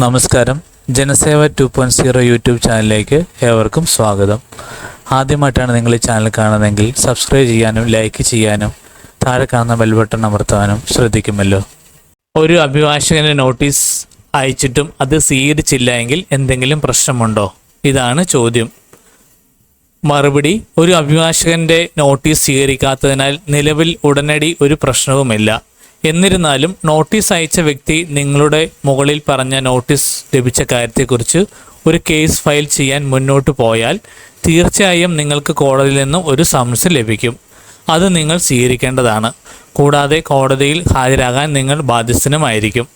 നമസ്കാരം. Janaseva two point zero YouTube ചാനലിലേക്ക് ഏവർക്കും സ്വാഗതം. ആദ്യമായിട്ടാണ് നിങ്ങൾ ഈ ചാനൽ കാണുന്നതെങ്കിൽ സബ്സ്ക്രൈബ് ചെയ്യാനും ലൈക്ക് ചെയ്യാനും താഴെ കാണുന്ന ബെൽ ബട്ടൺ അമർത്താനും ശ്രദ്ധിക്കുമല്ലോ. ഒരു അഭിഭാഷകന് നോട്ടീസ് അയച്ചിട്ടും അത് സ്വീകരിച്ചില്ല എങ്കിൽ എന്തെങ്കിലും പ്രശ്നമുണ്ടോ? ഇതാണ് ചോദ്യം. മറുപടി ഒരു അഭിഭാഷകന്റെ നോട്ടീസ് സ്വീകരിക്കാത്തതിനാൽ നിലവിൽ ഉടനടി ഒരു പ്രശ്നവുമില്ല. എന്നിരുന്നാലും നോട്ടീസ് അയച്ച വ്യക്തി നിങ്ങളുടെ മുകളിൽ പറഞ്ഞ നോട്ടീസ് ലഭിച്ച കാര്യത്തെക്കുറിച്ച് ഒരു കേസ് ഫയൽ ചെയ്യാൻ മുന്നോട്ട് പോയാൽ തീർച്ചയായും നിങ്ങൾക്ക് കോടതിയിൽ നിന്നും ഒരു സമൻസ് ലഭിക്കും. അത് നിങ്ങൾ സ്വീകരിക്കേണ്ടതാണ്. കൂടാതെ കോടതിയിൽ ഹാജരാകാൻ നിങ്ങൾ ബാധ്യസ്ഥനുമായിരിക്കും.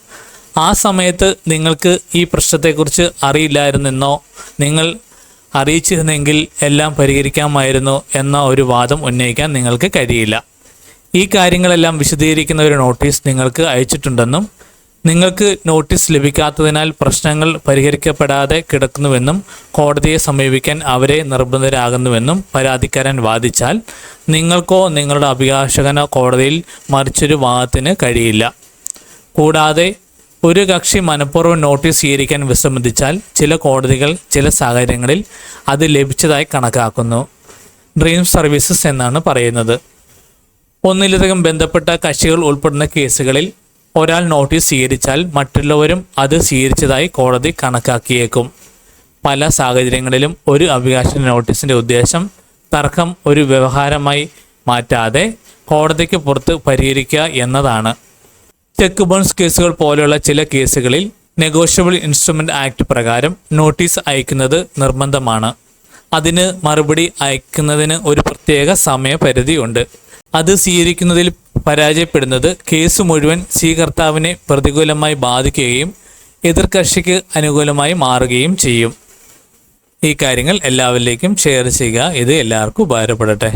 ആ സമയത്ത് നിങ്ങൾക്ക് ഈ പ്രശ്നത്തെക്കുറിച്ച് അറിയില്ലായിരുന്നെന്നോ? നിങ്ങൾ അറിയിച്ചിരുന്നെങ്കിൽ എല്ലാം പരിഹരിക്കാമായിരുന്നു എന്ന ഒരു വാദം ഉന്നയിക്കാൻ നിങ്ങൾക്ക് കഴിയില്ല. ഈ കാര്യങ്ങളെല്ലാം വിശദീകരിക്കുന്ന ഒരു നോട്ടീസ് നിങ്ങൾക്ക് അയച്ചിട്ടുണ്ടെന്നും നിങ്ങൾക്ക് നോട്ടീസ് ലഭിക്കാത്തതിനാൽ പ്രശ്നങ്ങൾ പരിഹരിക്കപ്പെടാതെ കിടക്കുന്നുവെന്നും കോടതിയെ സമീപിക്കാൻ അവരെ നിർബന്ധരാകുന്നുവെന്നും പരാതിക്കാരൻ വാദിച്ചാൽ നിങ്ങൾക്കോ നിങ്ങളുടെ അഭിഭാഷകനോ കോടതിയിൽ മറിച്ചൊരു വാദത്തിന് കഴിയില്ല. കൂടാതെ ഒരു കക്ഷി മനഃപൂർവം നോട്ടീസ് സ്വീകരിക്കാൻ വിസമ്മതിച്ചാൽ ചില കോടതികൾ ചില സാഹചര്യങ്ങളിൽ അത് ലഭിച്ചതായി കണക്കാക്കുന്നു. ഡ്രീം സർവീസസ് എന്നാണ് പറയുന്നത്. ഒന്നിലധികം ബന്ധപ്പെട്ട കക്ഷികൾ ഉൾപ്പെടുന്ന കേസുകളിൽ ഒരാൾ നോട്ടീസ് സ്വീകരിച്ചാൽ മറ്റുള്ളവരും അത് സ്വീകരിച്ചതായി കോടതി കണക്കാക്കിയേക്കും. പല സാഹചര്യങ്ങളിലും ഒരു അഭിഭാഷക നോട്ടീസിന്റെ ഉദ്ദേശം തർക്കം ഒരു വ്യവഹാരമായി മാറ്റാതെ കോടതിക്ക് പുറത്ത് പരിഹരിക്കുക എന്നതാണ്. ചെക്ക് ബൗൺസ് കേസുകൾ പോലെയുള്ള ചില കേസുകളിൽ നെഗോഷ്യബിൾ ഇൻസ്ട്രുമെന്റ് ആക്ട് പ്രകാരം നോട്ടീസ് അയക്കുന്നത് നിർബന്ധമാണ്. അതിന് മറുപടി അയക്കുന്നതിന് ഒരു പ്രത്യേക സമയപരിധിയുണ്ട്. അത് സ്വീകരിക്കുന്നതിൽ പരാജയപ്പെടുന്നത് കേസ് മുഴുവൻ സ്വീകർത്താവിനെ പ്രതികൂലമായി ബാധിക്കുകയും എതിർകക്ഷിക്ക് അനുകൂലമായി മാറുകയും ചെയ്യും. ഈ കാര്യങ്ങൾ എല്ലാവരിലേക്കും ഷെയർ ചെയ്യുക. ഇത് എല്ലാവർക്കും ഉപകാരപ്പെടട്ടെ.